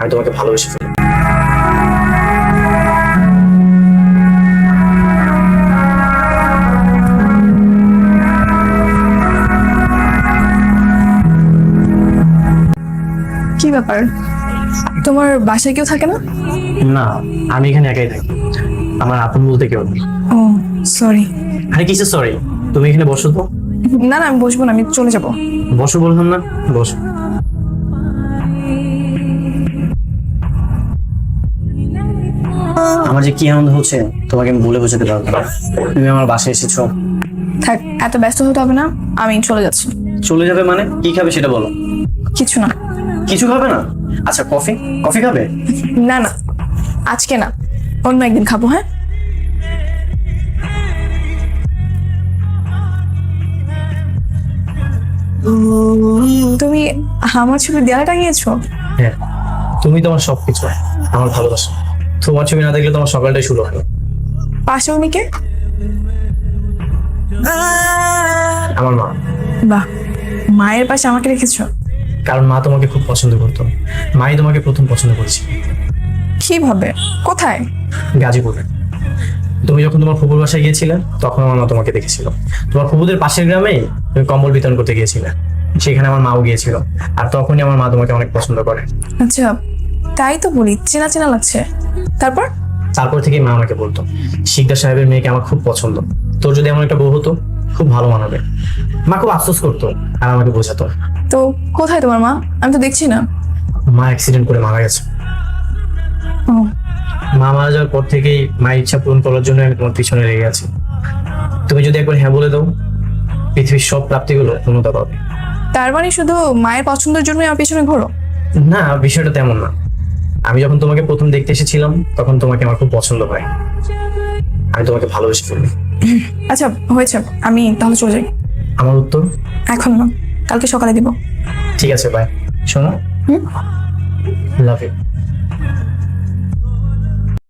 আমি তোমাকে ভালোবেসে ফেলি। কি ব্যাপার? তোমার বাসায় কেউ থাকে না? না আমি এখানে একাই থাকি। আমার আপন বলতে কেউ নেই। ও সরি আরে কিসে সরি তুমি এখানে বসো তো। না না আমি বসবো না আমি চলে যাব। বসো বললাম না বসো। আমার যে কি আনন্দ হচ্ছে তোমাকে আমি বলে বোঝাতে পারব না। তুমি আমার বাসায় এসেছ। থাক এত ব্যস্ত হতে হবে না আমি চলে যাচ্ছি। চলে যাবে মানে? কি খাবে সেটা বলো। কিছু না। কিছু খাবে না? আচ্ছা কফি? কফি খাবে? না না আজকে না। অন্য একদিন খাব হ্যাঁ? তুমি আমার ছবি দেয়ালে টাঙিয়েছো হ্যাঁ তুমি তোমার সবকিছু আমার ভালোবাসা। তোমার ছবি না দেখলে তোমার সকালটাই শুরু হয়। পাশে উনি কে আমার মা। বাহ মায়ের পাশে আমাকে রেখেছো? কারণ মা তোমাকে খুব পছন্দ করতো। মাই তোমাকে প্রথম পছন্দ করেছে কীভাবে? কোথায়? গাজীপুরে। তুমি যখন তোমার ফুপুর বাসায় গিয়েছিলে তখন আমার মা তোমাকে দেখেছিল। তোমার ফুপুদের পাশের গ্রামে তুমি কম্বল বিতরণ করতে গিয়েছিলে। সেখানে আমার মাও গিয়েছিল। আর তখনই আমার মা তোমাকে অনেক পছন্দ করে। আচ্ছা তাই তো বলি চেনা চেনা লাগছে। তারপর? তারপর থেকে মা আমাকে বলতো শিকদার সাহেবের মেয়েকে আমার খুব পছন্দ। তোর যদি এমন একটা বউ হতো খুব ভালো মানাবে। মা খুব আফসোস করতো আর আমাকে বোঝাতো। তো কোথায় তোমার মা? আমি তো দেখছি না। মা অ্যাক্সিডেন্ট করে মারা গেছে। মা মারা যাওয়ার পর থেকেই মায়ের ইচ্ছা পূরণ করার জন্য আমি তোমার পিছনে লেগে আছি। তুমি যদি একবার হ্যাঁ বলে দাও পৃথিবীর সব প্রাপ্তিগুলো পূর্ণতা পাবে। তার মানে শুধু মায়ের পছন্দের জন্যই আমার পিছনে ঘোরো? না বিষয়টা তেমন না। আমি যখন তোমাকে প্রথম দেখতে এসেছিলাম তখন তোমাকে আমার খুব পছন্দ হয়। আমি তোমাকে ভালোবেসে ফেলি। আচ্ছা হয়েছে। আমি তাহলে চলে যাই। আমার উত্তর? এখন না। কালকে সকালে দিব। ঠিক আছে বাই শোনো? Love you